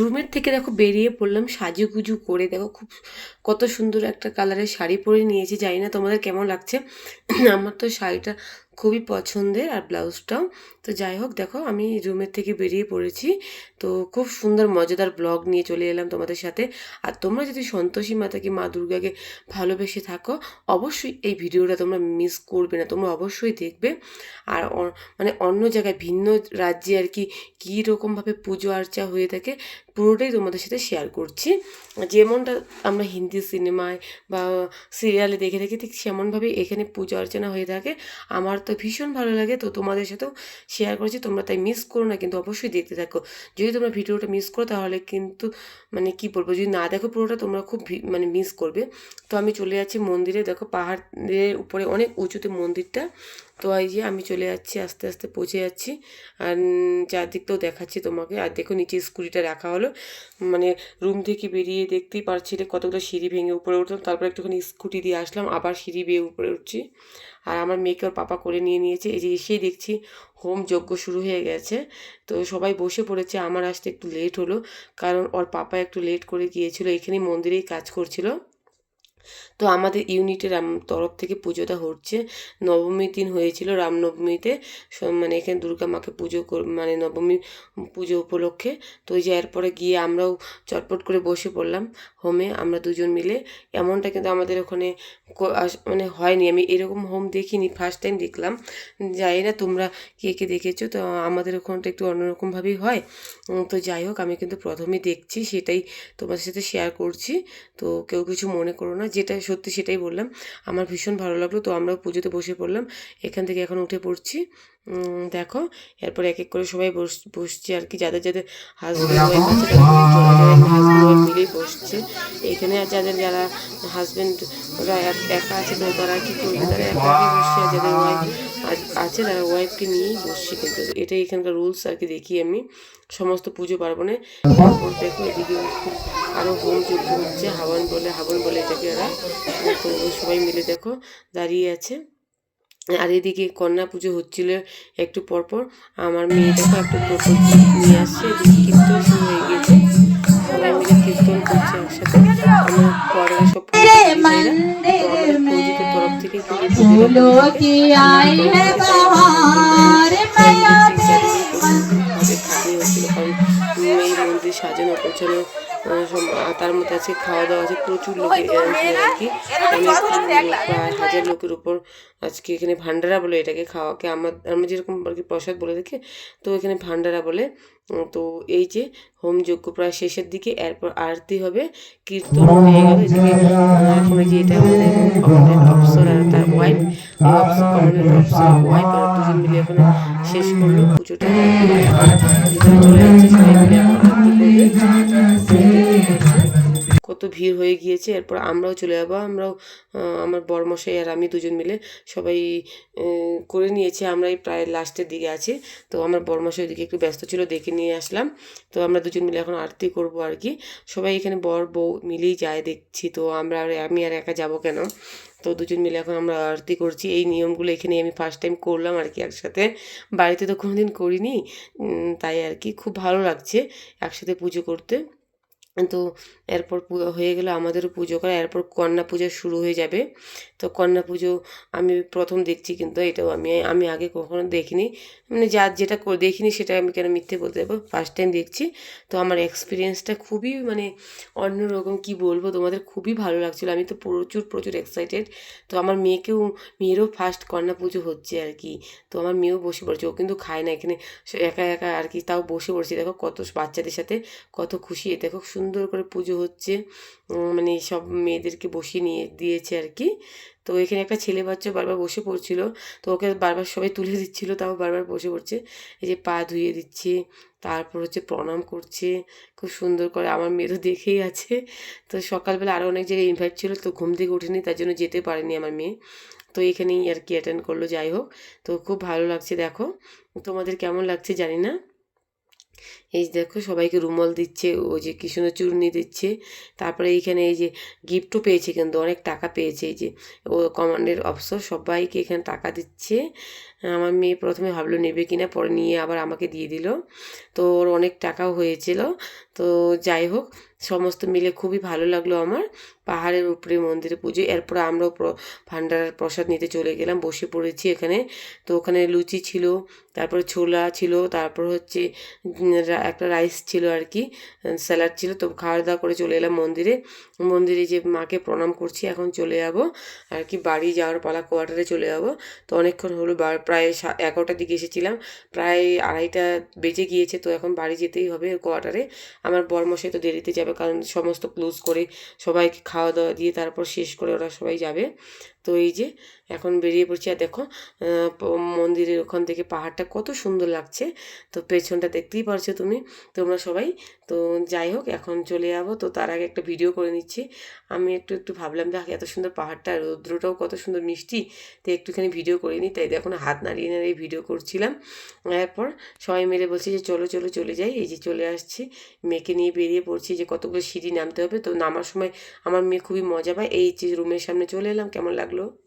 রুমের থেকে দেখো বেরিয়ে পড়লাম, সাজুগুজু করে দেখো খুব কত সুন্দর একটা কালারের শাড়ি পরে নিয়েছি, জানি না তোমাদের কেমন লাগছে। আমার তো শাড়িটা খুবই পছন্দের আর ব্লাউজটাও। তো যাই হোক, দেখো আমি রুমের থেকে বেরিয়ে পড়েছি। তো খুব সুন্দর, মজাদার ব্লগ নিয়ে চলে এলাম তোমাদের সাথে। আর তোমরা যদি সন্তোষী মাতাকে মা দুর্গাকে ভালোবেসে থাকো, অবশ্যই এই ভিডিওটা তোমরা মিস করবে না, তোমরা অবশ্যই দেখবে। আর মানে অন্য জায়গায়, ভিন্ন রাজ্যে আর কি কী রকমভাবে পুজো আর্চা হয়ে থাকে পুরোটাই তোমাদের সাথে শেয়ার করছি। যেমনটা আমরা হিন্দি সিনেমায় বা সিরিয়ালে দেখে থাকি, ঠিক সেমনভাবে এখানে পুজো অর্চনা হয়ে থাকে। আমার তো ভীষণ ভালো লাগে, তো তোমাদের সাথেও শেয়ার করছি, তোমরা তাই মিস করো না, কিন্তু অবশ্যই দেখতে থাকো। যদি তোমরা ভিডিওটা মিস করো, তাহলে কিন্তু মানে কি বলব, যদি না দেখো পুরোটা, তোমরা খুব মানে মিস করবে। তো আমি চলে যাচ্ছি মন্দিরে, দেখো পাহাড়ের উপরে অনেক উঁচুতে মন্দিরটা। তো এই যে আমি চলে যাচ্ছি, আস্তে আস্তে পৌঁছে যাচ্ছি। আর চারদিকটাও দেখাচ্ছি তোমাকে। আর দেখো নিচে স্কুটিটা রাখা হলো। মানে রুম থেকে বেরিয়ে দেখতেই পারছিলে কতগুলো সিঁড়ি ভেঙে উপরে উঠলাম তারপর একটুখানি স্কুটি দিয়ে আসলাম, আবার সিঁড়ি বেয়ে উপরে উঠছি। আর আমার মেয়েকে ওর পাপা করে নিয়ে নিয়েছে। এই যে এসেই দেখছি হোম যজ্ঞ শুরু হয়ে গেছে। তো সবাই বসে পড়েছে। আমার আসতে একটু লেট হলো, কারণ ওর পাপা একটু লেট করে গিয়েছিল। এখানেই মন্দিরেই কাজ করছিল। তো আমাদের ইউনিটের আম- তরফ থেকে পুজোটা হচ্ছে। নবমীর দিন হয়েছিল রামনবমীতে মানে এখানে দুর্গা মাকে পুজো মানে নবমী পুজো উপলক্ষে। তো ওই যে এরপরে গিয়ে আমরাও চটপট করে বসে পড়লাম হোমে, আমরা দুজন মিলে। এমনটা কিন্তু আমাদের ওখানে মানে হয়নি। আমি এরকম হোম দেখিনি ফার্স্ট টাইম দেখলাম। জানি না, তোমরা কে কে দেখেছ? তো আমাদের ওখানটা একটু অন্যরকমভাবেই হয়। তো যাই হোক, আমি কিন্তু প্রথমেই দেখছি, সেটাই তোমাদের সাথে শেয়ার করছি। তো কেউ কিছু মনে করো না যেটা সত্যি সেটাই বললাম। আমার ভীষণ ভালো লাগল। তো আমরাও পুজোতে বসে পড়লাম। এখান থেকে এখন উঠে পড়ছি। দেখো, এরপর এক এক করে সবাই বস, বসছে আর কি। যাদের যাদের হাজব্যান্ড ওয়াইফ আছে মিলেই বসছে। এখানে আর যাদের, যারা হাজব্যান্ড ওরা এক- আছে, তো তারা কি করবে? তারা একা বসছে। আর যাদের ওয়াইফ আছে, তারা ওয়াইফকে নিয়েই বসছে কিন্তু। এটাই এখানকার রুলস আর কি দেখি আমি। সমস্ত পুজো পার্বণে। তারপর দেখো, এদিকে আরও হোম যজ্ঞ হচ্ছে। হাওয়ান বলে, হাবন বলে এটাকে তো সবাই মিলে দেখো দাঁড়িয়ে আছে। আর এদিকে কন্যা পুজো হচ্ছিল একটু পরপর আমার মেয়ে দেখো একটা টোটো নিয়ে আসছে এদিকে কীর্তন শুরু হয়ে গেছে সবাই মিলে কীর্তন করছে একসাথে। আমার পরে সব ফৌজিদের তরফ থেকে তার মধ্যে আছে খাওয়া দাওয়া আছে প্রচুর লোকের আর কি? প্রায় হাজার লোকের উপর আজকে এখানে ভান্ডারা বলে এটাকে খাওয়াকে আমার আমরা যেরকম আর কি প্রসাদ বলে দেখি তো এখানে ভান্ডারা বলে। তো এই যে হোম যজ্ঞ প্রায় শেষের দিকে এরপর আরতি হবে কীর্তন হয়ে গেল এদিকে এখন যে এটা আমাদের কমান্ডেন্ট অফিসার আর তার ওয়াইফ কমান্ডেন্ট অফিসার ওয়াইফ আর দুজন মিলে এখন শেষ করল পুজোটা। চলে যাচ্ছে সবাই মিলে এখন আরতি করবে। কত ভিড় হয়ে গিয়েছে, এরপর আমরাও চলে যাব, আমরাও আমার বরমশাই আর আমি দুজন মিলে সবাই করে নিয়েছি, আমরাই প্রায় লাস্টের দিকে আছি। তো আমার বরমশাই ওদিকে একটু ব্যস্ত ছিল দেখে নিয়ে আসলাম। তো আমরা দুজন মিলে এখন আরতি করব আর কি। সবাই এখানে বর, বউ মিলেই যায় দেখছি, তো আমরা আর, আমি আর একা যাব কেন? তো দুজন মিলে এখন আমরা আরতি করছি। এই নিয়মগুলো এখানে আমি ফার্স্ট টাইম করলাম আর কি একসাথে। বাড়িতে তো কোনোদিন করিনি তাই আর কি। খুব ভালো লাগছে একসাথে পুজো করতে। তো এরপর পু- হয়ে গেলে আমাদেরও পুজো করা, এরপর কন্যা পুজো শুরু হয়ে যাবে। তো কন্যা পুজো আমি প্রথম দেখছি কিন্তু এটাও আমি আমি আগে কখনো দেখিনি। মানে যা যেটা দেখিনি সেটা আমি কেন মিথ্যে বলতে যাব? ফার্স্ট টাইম দেখছি। তো আমার এক্সপিরিয়েন্সটা খুবই মানে অন্যরকম, কি বলব? তোমাদের খুবই ভালো লাগছিল। আমি তো প্রচুর প্রচুর এক্সাইটেড তো আমার মেয়েকেও, মেয়েরও ফার্স্ট কন্যা পুজো হচ্ছে আর কি। তো আমার মেয়েও বসে পড়ছে। ও কিন্তু খায় না এখানে। একা একা আর কি, তাও বসে পড়ছে। দেখো কত বাচ্চাদের সাথে, কত খুশি। দেখো সুন্দর করে পুজো হচ্ছে। মানে সব মেয়েদেরকে বসিয়ে নিয়ে দিয়েছে আর কি। তো এখানে একটা ছেলে বাচ্চা বারবার বসে পড়ছিল। তো ওকে বারবার সবাই তুলে দিচ্ছিল, তাও বারবার বসে পড়ছে। এই যে পা ধুয়ে দিচ্ছে, তারপর হচ্ছে প্রণাম করছে। খুব সুন্দর করে, আমার মেয়ে তো দেখেই আছে। তো সকালবেলা আরও অনেক জায়গায় ইনভাইট ছিল, তো ঘুম থেকে উঠেনি, তার জন্য যেতে পারেনি আমার মেয়ে। তো এখানেই আর কি অ্যাটেন্ড করল, যাই হোক। তো খুব ভালো লাগছে, দেখো। তোমাদের কেমন লাগছে জানি না। এই যে দেখো সবাইকে রুমাল দিচ্ছে, ও যে কৃষ্ণ চূর্ণি দিচ্ছে। তারপরে এইখানে এই যে গিফটও পেয়েছে কিন্তু, অনেক টাকা পেয়েছে এই যে। ও কমান্ডের অফিসার সবাইকে এখানে টাকা দিচ্ছে। আমার মেয়ে প্রথমে ভাবলো, নেবে কিনা? পরে নিয়ে আবার আমাকে দিয়ে দিল। তো ওর অনেক টাকাও হয়েছিল। তো যাই হোক, সমস্ত মিলে খুবই ভালো লাগল আমার। পাহাড়ের উপরে মন্দিরে পুজো, এরপর আমরাও ভান্ডারার প্রসাদ নিতে চলে গেলাম, বসে পড়েছি এখানে। তো ওখানে লুচি ছিল, তারপরে ছোলা ছিল, তারপর হচ্ছে একটা রাইস ছিল আর কি স্যালাড ছিল। তো খাওয়া দাওয়া করে চলে এলাম মন্দিরে। মন্দিরে যে মাকে প্রণাম করছি, এখন চলে যাব। আর কি বাড়ি যাওয়ার পালা কোয়ার্টারে চলে যাব। তো অনেকক্ষণ হলো প্রায় এগারোটার দিকে এসেছিলাম। প্রায় আড়াইটা বেজে গিয়েছে, তো এখন বাড়ি যেতেই হবে কোয়ার্টারে আমার বরমশাই তো দেরিতে যাবে, কারণ সমস্ত ক্লোজ করে সবাইকে খাওয়া দাওয়া দিয়ে তারপর শেষ করে ওরা সবাই যাবে। তো এই যে এখন বেরিয়ে পড়ছি আর দেখো মন্দিরের ওখান থেকে পাহাড়টা কত সুন্দর লাগছে। তো পেছনটা দেখতেই পারছ তুমি, তোমরা সবাই। তো যাই হোক, এখন চলে যাব। তো তার আগে একটা ভিডিও করে নিচ্ছি। আমি একটু একটু ভাবলাম, দেখ, এত সুন্দর পাহাড়টা, রৌদ্রটাও কত সুন্দর মিষ্টি। তো একটুখানি ভিডিও করে নিই। তাই দেখুন হাত নাড়িয়ে নাড়িয়ে ভিডিও করছিলাম। এরপর সবাই মিলে বলছি যে, চলো চলো, চলে যাই। এই যে চলে আসছি। মেয়েকে নিয়ে বেরিয়ে পড়ছি যে, কতগুলো সিঁড়ি নামতে হবে। তো নামার সময় আমার মেয়ে খুবই মজা পায়। এই যে রুমের সামনে চলে এলাম। কেমন usarlo